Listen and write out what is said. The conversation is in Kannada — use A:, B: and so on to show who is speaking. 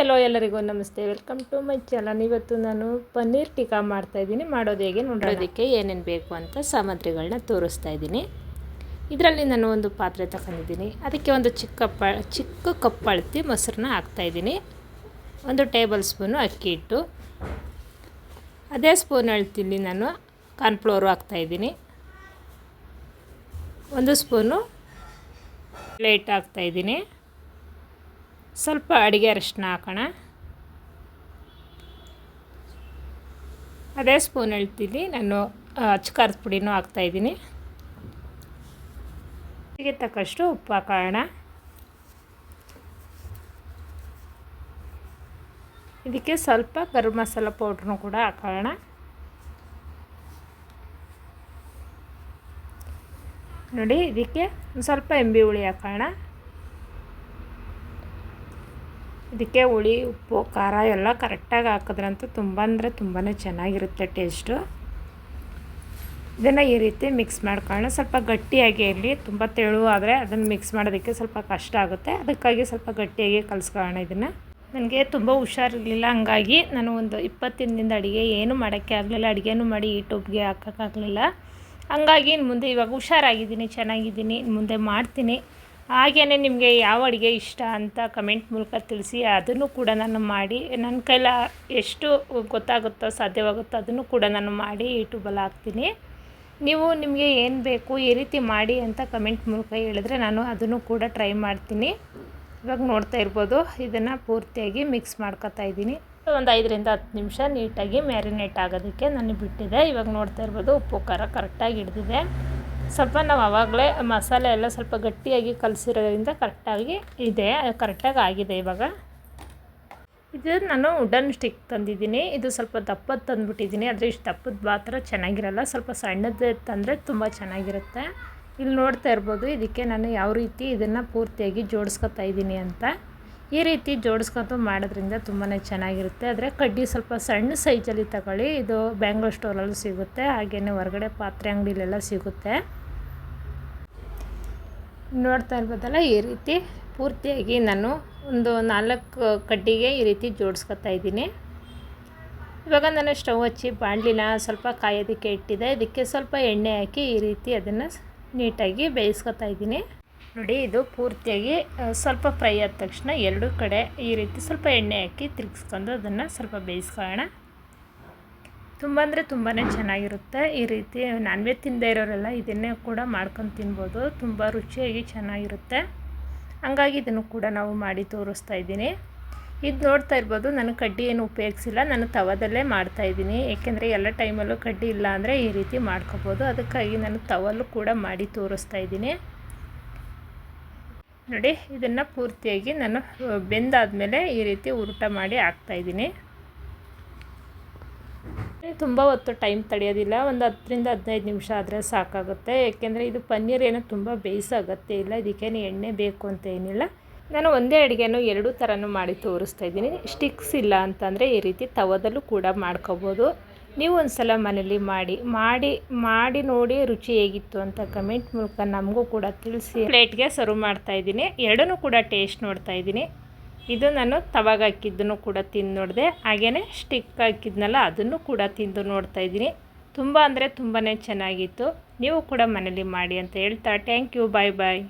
A: ಎಲ್ಲೋ ಎಲ್ಲರಿಗೂ ನಮಸ್ತೆ. ವೆಲ್ಕಮ್ ಟು ಮೈ ಚಾನಲ್ ಇವತ್ತು ನಾನು ಪನ್ನೀರ್ ಟಿಕಾ ಮಾಡ್ತಾಯಿದ್ದೀನಿ ಮಾಡೋದು ಹೇಗೆ ನೋಡೋದಕ್ಕೆ ಏನೇನು ಬೇಕು ಅಂತ ಸಾಮಗ್ರಿಗಳನ್ನ ತೋರಿಸ್ತಾ ಇದ್ದೀನಿ. ಇದರಲ್ಲಿ ನಾನು ಒಂದು ಪಾತ್ರೆ ತಗೊಂಡಿದ್ದೀನಿ. ಅದಕ್ಕೆ ಒಂದು ಚಿಕ್ಕ ಪ, ಚಿಕ್ಕ ಕಪ್ ಅಳತಿ ಮೊಸರನ್ನ ಹಾಕ್ತಾಯಿದ್ದೀನಿ ಒಂದು ಟೇಬಲ್ ಸ್ಪೂನು ಅಕ್ಕಿ ಹಿಟ್ಟು. ಅದೇ ಸ್ಪೂನ್ ಅಳ್ತೀನಿ ನಾನು ಕಾರ್ನ್ಫ್ಲೋರು ಹಾಕ್ತಾಯಿದ್ದೀನಿ ಒಂದು ಸ್ಪೂನು ಪ್ಲೇಟ್ ಹಾಕ್ತಾಯಿದ್ದೀನಿ ಸ್ವಲ್ಪ ಅಡುಗೆ ಅರಿಶಿನ ಹಾಕೋಣ. ಅದೇ ಸ್ಪೂನ್ ಹೇಳ್ತೀನಿ. ನಾನು ಅಚ್ಚಕಾರದ ಪುಡಿನೂ ಹಾಕ್ತಾಯಿದ್ದೀನಿ ಅಡುಗೆ ತಕ್ಕಷ್ಟು ಉಪ್ಪು ಹಾಕೋಣ. ಇದಕ್ಕೆ ಸ್ವಲ್ಪ ಗರಂ ಮಸಾಲ ಪೌಡ್ರನ್ನು ಕೂಡ ಹಾಕೋಣ. ನೋಡಿ, ಇದಕ್ಕೆ ಸ್ವಲ್ಪ ಎಂಬಿ ಹುಳಿ ಹಾಕೋಣ. ಇದಕ್ಕೆ ಹುಳಿ, ಉಪ್ಪು, ಖಾರ ಎಲ್ಲ ಕರೆಕ್ಟಾಗಿ ಹಾಕಿದ್ರಂತೂ ತುಂಬ ಅಂದರೆ ತುಂಬಾ ಚೆನ್ನಾಗಿರುತ್ತೆ ಟೇಸ್ಟು. ಇದನ್ನು ಈ ರೀತಿ ಮಿಕ್ಸ್ ಮಾಡ್ಕೊಳ್ಳೋಣ. ಸ್ವಲ್ಪ ಗಟ್ಟಿಯಾಗಿ ಇರಲಿ. ತುಂಬ ತೆಳು ಆದರೆ ಅದನ್ನು ಮಿಕ್ಸ್ ಮಾಡೋದಕ್ಕೆ ಸ್ವಲ್ಪ ಕಷ್ಟ ಆಗುತ್ತೆ. ಅದಕ್ಕಾಗಿ ಸ್ವಲ್ಪ ಗಟ್ಟಿಯಾಗಿ ಕಲಿಸ್ಕೊಳ್ಳೋಣ ಇದನ್ನು. ನನಗೆ ತುಂಬ ಹುಷಾರಿರಲಿಲ್ಲ. ಹಂಗಾಗಿ ನಾನು ಒಂದು ಇಪ್ಪತ್ತು ದಿನದಿಂದ ಅಡುಗೆ ಏನು ಮಾಡೋಕ್ಕೆ ಆಗಲಿಲ್ಲ. ಅಡುಗೆನೂ ಮಾಡಿ ಯೂಟ್ಯೂಬ್ಗೆ ಹಾಕೋಕ್ಕಾಗಲಿಲ್ಲ. ಹಂಗಾಗಿ ಮುಂದೆ ಇವಾಗ ಹುಷಾರಾಗಿದ್ದೀನಿ, ಚೆನ್ನಾಗಿದ್ದೀನಿ. ಮುಂದೆ ಮಾಡ್ತೀನಿ. ಹಾಗೆಯೇ ನಿಮಗೆ ಯಾವ ಅಡುಗೆ ಇಷ್ಟ ಅಂತ ಕಮೆಂಟ್ ಮೂಲಕ ತಿಳಿಸಿ, ಅದನ್ನು ಕೂಡ ನಾನು ಮಾಡಿ ನನ್ನ ಕೈಲ ಎಷ್ಟು ಗೊತ್ತಾಗುತ್ತೋ, ಸಾಧ್ಯವಾಗುತ್ತೋ ಅದನ್ನು ಕೂಡ ನಾನು ಮಾಡಿ ಯೂಟ್ಯೂಬಲ್ಲಿ ಹಾಕ್ತೀನಿ. ನೀವು ನಿಮಗೆ ಏನು ಬೇಕು, ಈ ರೀತಿ ಮಾಡಿ ಅಂತ ಕಮೆಂಟ್ ಮೂಲಕ ಹೇಳಿದ್ರೆ ನಾನು ಅದನ್ನು ಕೂಡ ಟ್ರೈ ಮಾಡ್ತೀನಿ. ಇವಾಗ ನೋಡ್ತಾ ಇರ್ಬೋದು, ಇದನ್ನು ಪೂರ್ತಿಯಾಗಿ ಮಿಕ್ಸ್ ಮಾಡ್ಕೊತಾ ಇದ್ದೀನಿ. ಒಂದು ಐದರಿಂದ ಹತ್ತು ನಿಮಿಷ ನೀಟಾಗಿ ಮ್ಯಾರಿನೇಟ್ ಆಗೋದಕ್ಕೆ ನಾನು ಬಿಟ್ಟಿದೆ. ಇವಾಗ ನೋಡ್ತಾ ಇರ್ಬೋದು, ಉಪ್ಪು, ಖಾರ ಕರೆಕ್ಟಾಗಿ ಹಿಡ್ದಿದೆ. ಸ್ವಲ್ಪ ನಾವು ಆವಾಗಲೇ ಮಸಾಲೆ ಎಲ್ಲ ಸ್ವಲ್ಪ ಗಟ್ಟಿಯಾಗಿ ಕಲಸಿರೋದ್ರಿಂದ ಕರೆಕ್ಟಾಗಿ ಇದೆ, ಕರೆಕ್ಟಾಗಿ ಆಗಿದೆ ಇವಾಗ. ಇದು ನಾನು ವುಡನ್ ಸ್ಟಿಕ್ ತಂದಿದ್ದೀನಿ. ಇದು ಸ್ವಲ್ಪ ದಪ್ಪದ ತಂದುಬಿಟ್ಟಿದ್ದೀನಿ. ಆದರೆ ಇಷ್ಟು ದಪ್ಪದ ಮಾತ್ರ ಚೆನ್ನಾಗಿರಲ್ಲ. ಸ್ವಲ್ಪ ಸಣ್ಣದು ತಂದರೆ ತುಂಬ ಚೆನ್ನಾಗಿರುತ್ತೆ. ಇಲ್ಲಿ ನೋಡ್ತಾ ಇರ್ಬೋದು, ಇದಕ್ಕೆ ನಾನು ಯಾವ ರೀತಿ ಇದನ್ನು ಪೂರ್ತಿಯಾಗಿ ಜೋಡಿಸ್ಕೊತಾ ಇದ್ದೀನಿ ಅಂತ. ಈ ರೀತಿ ಜೋಡಿಸ್ಕೊಂಡು ಮಾಡೋದ್ರಿಂದ ತುಂಬಾ ಚೆನ್ನಾಗಿರುತ್ತೆ. ಆದರೆ ಕಡ್ಡಿ ಸ್ವಲ್ಪ ಸಣ್ಣ ಸೈಜಲ್ಲಿ ತಗೊಳ್ಳಿ. ಇದು ಬ್ಯಾಂಗ್ಳೂರ್ ಸ್ಟೋರಲ್ಲೂ ಸಿಗುತ್ತೆ. ಹಾಗೆಯೇ ಹೊರಗಡೆ ಪಾತ್ರೆ ಅಂಗಡಿಲೆಲ್ಲ ಸಿಗುತ್ತೆ. ನೋಡ್ತಾ ಇರ್ಬೋದಲ್ಲ, ಈ ರೀತಿ ಪೂರ್ತಿಯಾಗಿ ನಾನು ಒಂದು ನಾಲ್ಕು ಕಡ್ಡಿಗೆ ಈ ರೀತಿ ಜೋಡಿಸ್ಕೊತಾ ಇದ್ದೀನಿ. ಇವಾಗ ನಾನು ಸ್ಟವ್ ಹಚ್ಚಿ ಬಾಣಲಿನ ಸ್ವಲ್ಪ ಕಾಯೋದಕ್ಕೆ ಇಟ್ಟಿದೆ ಇದಕ್ಕೆ ಸ್ವಲ್ಪ ಎಣ್ಣೆ ಹಾಕಿ ಈ ರೀತಿ ಅದನ್ನು ನೀಟಾಗಿ ಬೇಯಿಸ್ಕೊತಾ ಇದ್ದೀನಿ. ನೋಡಿ, ಇದು ಪೂರ್ತಿಯಾಗಿ ಸ್ವಲ್ಪ ಫ್ರೈ ಆದ ತಕ್ಷಣ ಎರಡು ಕಡೆ ಈ ರೀತಿ ಸ್ವಲ್ಪ ಎಣ್ಣೆ ಹಾಕಿ ತಿರುಗಿಸ್ಕೊಂಡು ಅದನ್ನು ಸ್ವಲ್ಪ ಬೇಯಿಸ್ಕೊಳ್ಳೋಣ. ತುಂಬ ಅಂದರೆ ತುಂಬಾ ಚೆನ್ನಾಗಿರುತ್ತೆ. ಈ ರೀತಿ ನಾನ್ ವೆಜ್ ತಿಂದೇ ಇರೋರೆಲ್ಲ ಇದನ್ನೇ ಕೂಡ ಮಾಡ್ಕೊಂಡು ತಿನ್ಬೋದು. ತುಂಬ ರುಚಿಯಾಗಿ ಚೆನ್ನಾಗಿರುತ್ತೆ. ಹಂಗಾಗಿ ಇದನ್ನು ಕೂಡ ನಾವು ಮಾಡಿ ತೋರಿಸ್ತಾ ಇದ್ದೀನಿ. ಇದು ನೋಡ್ತಾ ಇರ್ಬೋದು ನಾನು ಕಡ್ಡಿ ಏನು ಉಪಯೋಗಿಸಿಲ್ಲ. ನಾನು ತವದಲ್ಲೇ ಮಾಡ್ತಾಯಿದ್ದೀನಿ ಏಕೆಂದರೆ ಎಲ್ಲ ಟೈಮಲ್ಲೂ ಕಡ್ಡಿ ಇಲ್ಲ ಅಂದರೆ ಈ ರೀತಿ ಮಾಡ್ಕೋಬೋದು. ಅದಕ್ಕಾಗಿ ನಾನು ತವಲ್ಲೂ ಕೂಡ ಮಾಡಿ ತೋರಿಸ್ತಾ ಇದ್ದೀನಿ. ನೋಡಿ, ಇದನ್ನು ಪೂರ್ತಿಯಾಗಿ ನಾನು ಬೆಂದಾದಮೇಲೆ ಈ ರೀತಿ ಉರುಟ ಮಾಡಿ ಹಾಕ್ತಾಯಿದ್ದೀನಿ ತುಂಬ ಹೊತ್ತು ಟೈಮ್ ತಡೆಯೋದಿಲ್ಲ, ಒಂದು ಹತ್ತರಿಂದ ಹದಿನೈದು ನಿಮಿಷ ಆದರೆ ಸಾಕಾಗುತ್ತೆ. ಏಕೆಂದರೆ ಇದು ಪನ್ನೀರ್ ಏನೋ ತುಂಬ ಬೇಯಿಸೋ ಅಗತ್ಯ ಇಲ್ಲ ಇದಕ್ಕೇನು ಎಣ್ಣೆ ಬೇಕು ಅಂತ ಏನಿಲ್ಲ. ನಾನು ಒಂದೇ ಅಡುಗೆನೂ ಎರಡೂ ಥರನೂ ಮಾಡಿ ತೋರಿಸ್ತಾ ಇದ್ದೀನಿ. ಸ್ಟಿಕ್ಸ್ ಇಲ್ಲ ಅಂತಂದರೆ ಈ ರೀತಿ ತವದಲ್ಲೂ ಕೂಡ ಮಾಡ್ಕೋಬೋದು. ನೀವು ಒಂದು ಸಲ ಮನೇಲಿ ಮಾಡಿ ಮಾಡಿ ಮಾಡಿ ನೋಡಿ ರುಚಿ ಹೇಗಿತ್ತು ಅಂತ ಕಮೆಂಟ್ ಮೂಲಕ ನಮಗೂ ಕೂಡ ತಿಳಿಸಿ. ಪ್ಲೇಟ್ಗೆ ಸರ್ವ್ ಮಾಡ್ತಾ ಇದ್ದೀನಿ. ಎರಡನ್ನೂ ಕೂಡ ಟೇಸ್ಟ್ ನೋಡ್ತಾ ಇದ್ದೀನಿ. ಇದು ನಾನು ತವಾಗ ಹಾಕಿದ್ದನ್ನು ಕೂಡ ತಿಂದು ನೋಡಿದೆ. ಹಾಗೆಯೇ ಸ್ಟಿಕ್ ಹಾಕಿದ್ನಲ್ಲ, ಅದನ್ನು ಕೂಡ ತಿಂದು ನೋಡ್ತಾ ಇದ್ದೀನಿ. ತುಂಬ ಅಂದರೆ ತುಂಬಾ ಚೆನ್ನಾಗಿತ್ತು. ನೀವು ಕೂಡ ಮನೇಲಿ ಮಾಡಿ ಅಂತ ಹೇಳ್ತಾ ಥ್ಯಾಂಕ್ ಯು ಬಾಯ್ ಬಾಯ್